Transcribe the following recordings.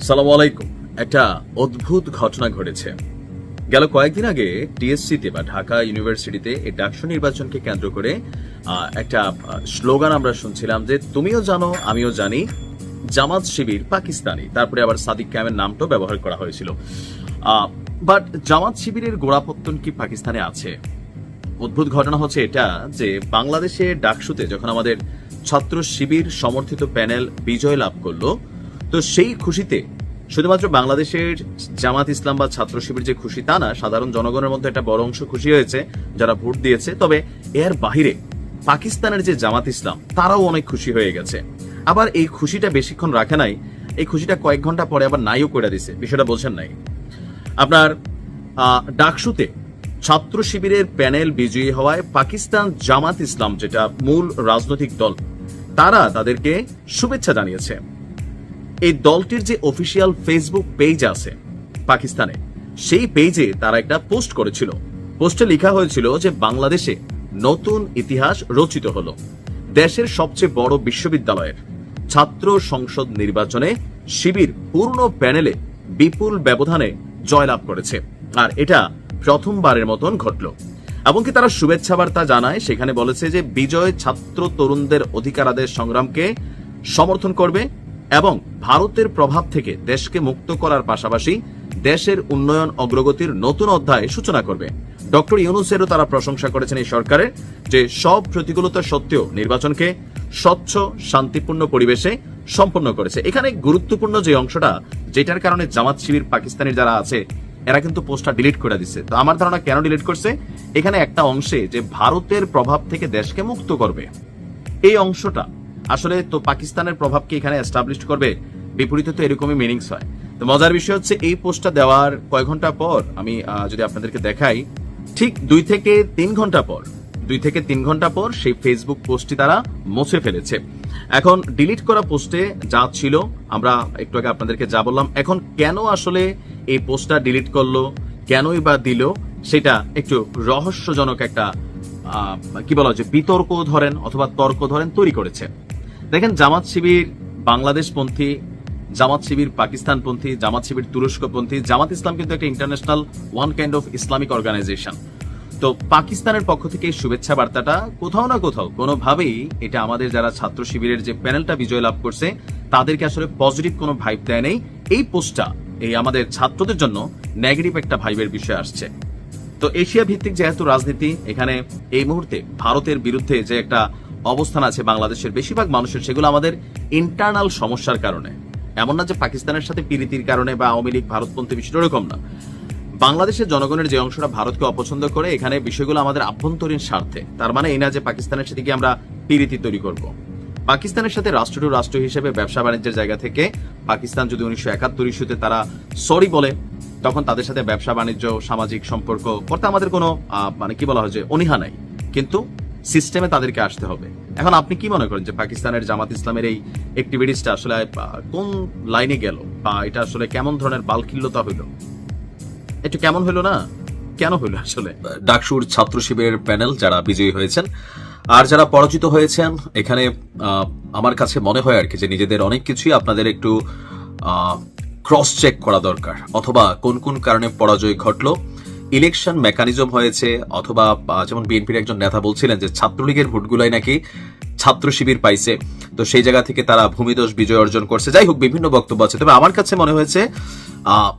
সালাম আলাইকুম। একটা অদ্ভুত ঘটনা ঘটেছে। গেল কয়েকদিন আগে টিএসসিতে বা ঢাকা ইউনিভার্সিটিতে এই ডাকসু নির্বাচনকে কেন্দ্র করে একটা স্লোগান আমরা শুনছিলাম যে, তুমিও জানো, আমিও জানি, জামাত শিবির পাকিস্তানি। তারপরে আবার সাদিক ক্যামের নামটাও ব্যবহার করা হয়েছিল। বাট জামাত শিবিরের গোড়াপত্তন কি পাকিস্তানে আছে? অদ্ভুত ঘটনা হচ্ছে এটা যে, বাংলাদেশে ডাকসুতে যখন আমাদের ছাত্র শিবির সমর্থিত প্যানেল বিজয় লাভ করল তো সেই খুশিতে শুধুমাত্র বাংলাদেশের জামাত ইসলাম বা ছাত্র শিবির যে খুশি তা না, সাধারণ জনগণের মধ্যে একটা বড় অংশ খুশি হয়েছে, যারা ভোট দিয়েছে। তবে এর বাহিরে পাকিস্তানের যে জামাত ইসলাম, তারাও অনেক খুশি হয়ে গেছে। আবার এই খুশিটা বেশিক্ষণ রাখে নাই, এই খুশিটা কয়েক ঘণ্টা পরে আবার নাইও করে দিছে, বিষয়টা বলছেন নাই। আপনার ডাকসুতে ছাত্র শিবিরের প্যানেল বিজয়ী হওয়ায় পাকিস্তান জামাত ইসলাম, যেটা মূল রাজনৈতিক দল, তারা তাদেরকে শুভেচ্ছা জানিয়েছে। এই দলটির যে অফিসিয়াল ফেসবুক পেজ আছে পাকিস্তানে, সেই পেজে তারা একটা পোস্ট করেছিল। পোস্টে লেখা হয়েছিল যে বাংলাদেশে নতুন ইতিহাস রচিত হলো। দেশের সবচেয়ে বড় বিশ্ববিদ্যালয়ের ছাত্র সংসদ নির্বাচনে শিবির পূর্ণ প্যানেলে বিপুল ব্যবধানে জয়লাভ করেছে। আর এটা প্রথমবারের মতন ঘটল। এমনকি তারা শুভেচ্ছা বার্তা জানায়, সেখানে বলেছে যে বিজয় ছাত্র তরুণদের অধিকার আদায়ের সংগ্রামকে সমর্থন করবে এবং ভারতের প্রভাব থেকে দেশকে মুক্ত করার পাশাপাশি দেশের উন্নয়ন অগ্রগতির নতুন অধ্যায় সূচনা করবে। ডক্টর ইউনুসেরও তারা প্রশংসা করেছেন এই সরকারের যে সব প্রতিকূলতা সত্ত্বেও নির্বাচনকে স্বচ্ছ, শান্তিপূর্ণ পরিবেশে সম্পন্ন করেছে। এখানে গুরুত্বপূর্ণ যে অংশটা, যেটার কারণে জামাত শিবির পাকিস্তানের যারা আছে, এরা কিন্তু পোস্টটা ডিলিট করে দিচ্ছে। তো আমার ধারণা কেন ডিলিট করছে? এখানে একটা অংশে যে ভারতের প্রভাব থেকে দেশকে মুক্ত করবে, এই অংশটা আসলে তো পাকিস্তানের প্রভাবকে এখানে এস্টাবলিশ করবে? বিপরীতে তো এরকমই মিনিংস হয়। তো মজার বিষয় হচ্ছে, এই পোস্টটা দেওয়ার কয় ঘণ্টা পর আমি যদি আপনাদেরকে দেখাই, ঠিক দুই থেকে তিন ঘণ্টা পর, দুই থেকে তিন ঘণ্টা পর সেই ফেসবুক পোস্টটি তারা মুছে ফেলেছে। এখন ডিলিট করা পোস্টে যা ছিল, আমরা একটু আগে আপনাদেরকে যা বললাম, এখন কেন আসলে এই পোস্টটা ডিলিট করল, কেনই বা দিল, সেটা একটু রহস্যজনক একটা কি বলা হচ্ছে বিতর্ক ধরেন অথবা তর্ক ধরেন তৈরি করেছে। দেখেন, জামাত শিবির বাংলাদেশপন্থী, জামাত শিবির পাকিস্তানপন্থী, জামাত শিবির তুরস্কপন্থী, জামাত ইসলাম কিন্তু একটা international one kind of Islamic organization তো পাকিস্তানের পক্ষ থেকে শুভেচ্ছা বার্তাটা কোথাও না কোথাও, কোনোভাবেই এটা আমাদের যারা ছাত্র শিবিরের যে প্যানেলটা বিজয় লাভ করছে, তাদেরকে আসলে পজিটিভ কোনো ভাইব দেয় নেই। এই পোস্টটা, এই আমাদের ছাত্রদের জন্য নেগেটিভ একটা ভাইবের বিষয় আসছে। তো এশিয়া ভিত্তিক যেহেতু রাজনীতি, এখানে এই মুহূর্তে ভারতের বিরুদ্ধে যে একটা অবস্থান আছে বাংলাদেশের বেশিরভাগ মানুষের, সেগুলো আমাদের ইন্টারনাল সমস্যার কারণে। এমন না যে পাকিস্তানের সাথে পীড়িতির কারণে বা আওয়ামী লীগ, ভারতপন্থী বিষয়টা এরকম না। বাংলাদেশের জনগণের যে অংশটা ভারতকে অপছন্দ করে, এখানে বিষয়গুলো আমাদের আভ্যন্তরীণ স্বার্থে। তার মানে এই না যে পাকিস্তানের সাথে গিয়ে আমরা পীড়িতি তৈরি করব। পাকিস্তানের সাথে রাষ্ট্র টু রাষ্ট্র হিসেবে ব্যবসা বাণিজ্যের জায়গা থেকে পাকিস্তান যদি উনিশশো একাত্তর ইস্যুতে তারা সরি বলে, তখন তাদের সাথে ব্যবসা, বাণিজ্য, সামাজিক সম্পর্ক, করতে আমাদের কোনো মানে কি বলা হয় যে অনীহা নাই। কিন্তু সিস্টেমে তাদেরকে আসতে হবে। এখন আপনি কি মনে করেন যে পাকিস্তানের জামাত ইসলামের এই অ্যাক্টিভিটিসটা আসলে কোন লাইনে গেল? বা এটা আসলে কেমন ধরনের বালকিল্যতা হইল একটু কেমন হইল না? কেন হইল আসলে? ডাকসুর ছাত্র শিবিরের প্যানেল যারা বিজয়ী হয়েছেন, আর যারা পরাজিত হয়েছেন, এখানে আমার কাছে মনে হয় আর কি যে নিজেদের অনেক কিছুই আপনাদের একটু ক্রস চেক করা দরকার। অথবা কোন কোন কারণে পরাজয় ঘটলো ইলেকশন মেকানিজম হয়েছে, অথবা যেমন বিএনপির একজন নেতা বলছিলেন যে ছাত্রলীগের ভোটগুলাই নাকি ছাত্র শিবির পাইছে, তো সেই জায়গা থেকে তারা ভূমিদোষ বিজয় অর্জন করছে। যাই হোক, বিভিন্ন বক্তব্য আছে। তবে আমার কাছে মনে হয়েছে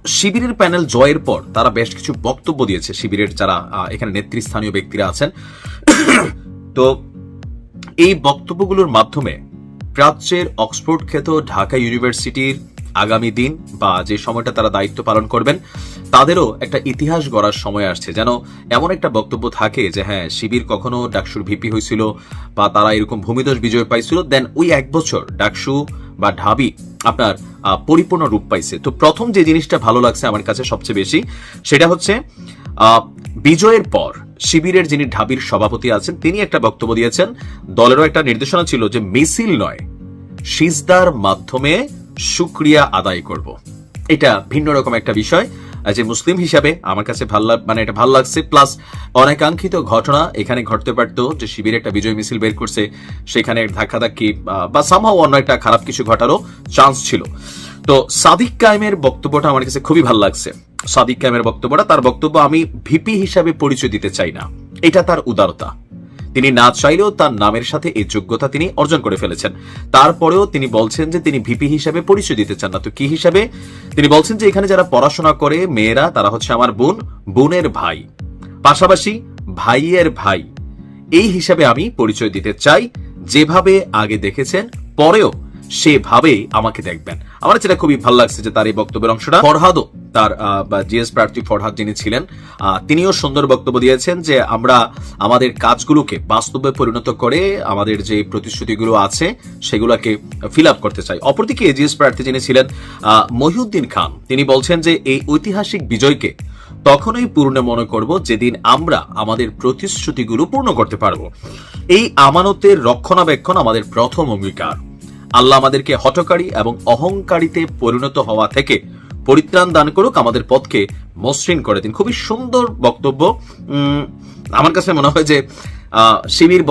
শিবিরের প্যানেল জয়ের পর তারা বেশ কিছু বক্তব্য দিয়েছে শিবিরের যারা এখানে নেতৃস্থানীয় ব্যক্তিরা আছেন। তো এই বক্তব্যগুলোর মাধ্যমে প্রাচ্যের অক্সফোর্ড খ্যাত ঢাকা ইউনিভার্সিটির আগামী দিন বা যে সময়টা তারা দায়িত্ব পালন করবেন, তাদেরও একটা ইতিহাস গড়ার সময় আসছে। যেন এমন একটা বক্তব্য থাকে যে হ্যাঁ শিবির কখনো ডাকসুর ভিপি হয়েছিল বা তারা এরকম ভূমিদোষ বিজয় পাইছিল, দেন ওই এক বছর ডাকসু বা ঢাবি আপনার পরিপূর্ণ রূপ পাইছে। তো প্রথম যে জিনিসটা ভালো লাগছে আমার কাছে সবচেয়ে বেশি, সেটা হচ্ছে বিজয়ের পর শিবিরের যিনি ঢাবির সভাপতি আছেন, তিনি একটা বক্তব্য দিয়েছেন। দলেরও একটা নির্দেশনা ছিল যে মিছিল নয়, সিজদার মাধ্যমে সুক্রিয়া আদায় করব। এটা ভিন্ন রকম একটা বিষয়। যে মুসলিম হিসাবে আমার কাছে ভালো মানে এটা ভালো লাগছে। প্লাস অনেকাঙ্ক্ষিত ঘটনা এখানে ঘটতে পারতো যে শিবির একটা বিজয় মিছিল বের করছে। সেখানে ধাক্কাধাক্কি বা সামহাও অন্য একটা খারাপ কিছু ঘটারও চান্স ছিল। তো সাদিক কায়েমের বক্তব্যটা আমার কাছে খুবই ভালো লাগছে। সাদিক কায়েমের বক্তব্যটা, তার বক্তব্য আমি ভিপি হিসাবে পরিচয় দিতে চাই না। এটা তার উদারতা। তিনি না চাইলেও তার নামের সাথে এই যোগ্যতা তিনি অর্জন করে ফেলেছেন। তারপরেও তিনি বলছেন যে তিনি ভিপি হিসাবে পরিচয় দিতে চান না। তো কি হিসাবে? তিনি বলছেন যে এখানে যারা পড়াশোনা করে মেয়েরা, তারা হচ্ছে আমার বোন, বোনের ভাই। পাশাপাশি ভাইয়ের ভাই। এই হিসাবে আমি পরিচয় দিতে চাই। যেভাবে আগে দেখেছেন, পরেও সেভাবেই আমাকে দেখবেন। আমার যেটা খুবই ভালো লাগছে যে তার এই বক্তব্যের অংশটা। ফরহাদও তার জিএস প্রার্থী ফরহাদ যিনি ছিলেন তিনিও সুন্দর বক্তব্য দিয়েছেন যে আমরা আমাদের কাজগুলোকে বাস্তবে পরিণত করে আমাদের যে প্রতিশ্রুতিগুলো আছে সেগুলোকে ফিল আপ করতে চাই। অপরদিকে জিএস প্রার্থী যিনি ছিলেন মহিউদ্দিন খান, তিনি বলছেন যে এই ঐতিহাসিক বিজয়কে তখনই পূর্ণ মনে করব যেদিন আমরা আমাদের প্রতিশ্রুতিগুলো পূর্ণ করতে পারব। এই আমানতের রক্ষণাবেক্ষণ আমাদের প্রথম অঙ্গীকার। আল্লাহ আমাদেরকে হটকারী এবং অহংকারীতে পরিণত হওয়া থেকে পরিত্রাণ দান করুক, আমাদের পথকে মসৃণ করে দিন। খুবই সুন্দর বক্তব্য। আমার কাছে মনে হয় যে শিবির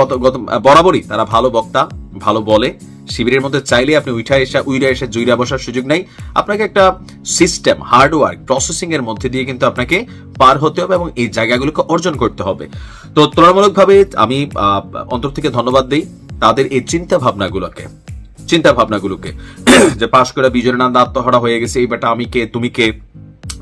বরাবরই তারা ভালো বক্তা, ভালো বলে। শিবিরের মধ্যে চাইলে আপনি উঠা এসে, উইরা এসে জুইরা বসার সুযোগ নাই। আপনাকে একটা সিস্টেম হার্ডওয়ার্ক প্রসেসিং এর মধ্যে দিয়ে কিন্তু আপনাকে পার হতে হবে এবং এই জায়গাগুলোকে অর্জন করতে হবে। তো তুলনামূলকভাবে আমি অন্তর থেকে ধন্যবাদ দিই তাদের এই চিন্তা ভাবনাগুলোকে চিন্তা ভাবনাগুলোকে যে পাশ করে বিজয়ের নাম আত্মহারা হয়ে গেছে, এই বেটা আমি কে, তুমি কে?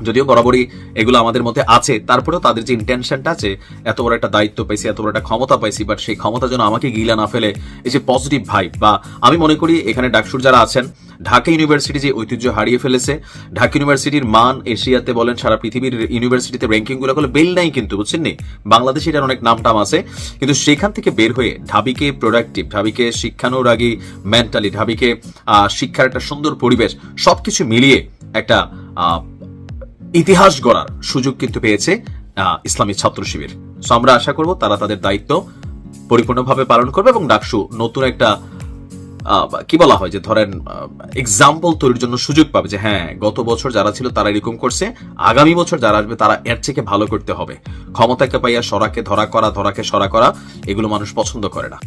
যদিও বরাবরই এগুলো আমাদের মধ্যে আছে, তারপরেও তাদের যে ইন্টেনশনটা আছে এত বড় একটা দায়িত্ব পাইছি, এত বড় একটা ক্ষমতা পাইছি বাট সেই ক্ষমতা যেন আমাকে গিলা না ফেলে, এই যে পজিটিভ ভাইব বা আমি মনে করি এখানে ডাকসুর যারা আছেন, ঢাকা ইউনিভার্সিটি যে ঐতিহ্য হারিয়ে ফেলেছে, ঢাকা ইউনিভার্সিটির মান এশিয়াতে বলেন, সারা পৃথিবীর ইউনিভার্সিটিতে র্যাঙ্কিংগুলো হলো বেল নাই কিন্তু, বুঝছেন নি? বাংলাদেশে এটার অনেক নাম টাম আছে, কিন্তু সেখান থেকে বের হয়ে ঢাবিকে প্রোডাক্টিভ ঢাবিকে শিক্ষানুরাগী মেন্টালি ঢাবিকে শিক্ষার একটা সুন্দর পরিবেশ, সবকিছু মিলিয়ে একটা ইতিহাস গড়ার সুযোগ কিন্তু পেয়েছে ইসলামী ছাত্র শিবির। সো আমরা আশা করব তারা তাদের দায়িত্ব পরিপূর্ণভাবে পালন করবে এবং ডাকসু নতুন একটা কি বলা হয় যে ধরেন এক্সাম্পল তৈরির জন্য সুযোগ পাবে যে হ্যাঁ গত বছর যারা ছিল তারা এরকম করছে, আগামী বছর যারা আসবে তারা এর থেকে ভালো করতে হবে। ক্ষমতাকে পাইয়া সরাকে ধরা করা, ধরাকে সরা করা, এগুলো মানুষ পছন্দ করে না।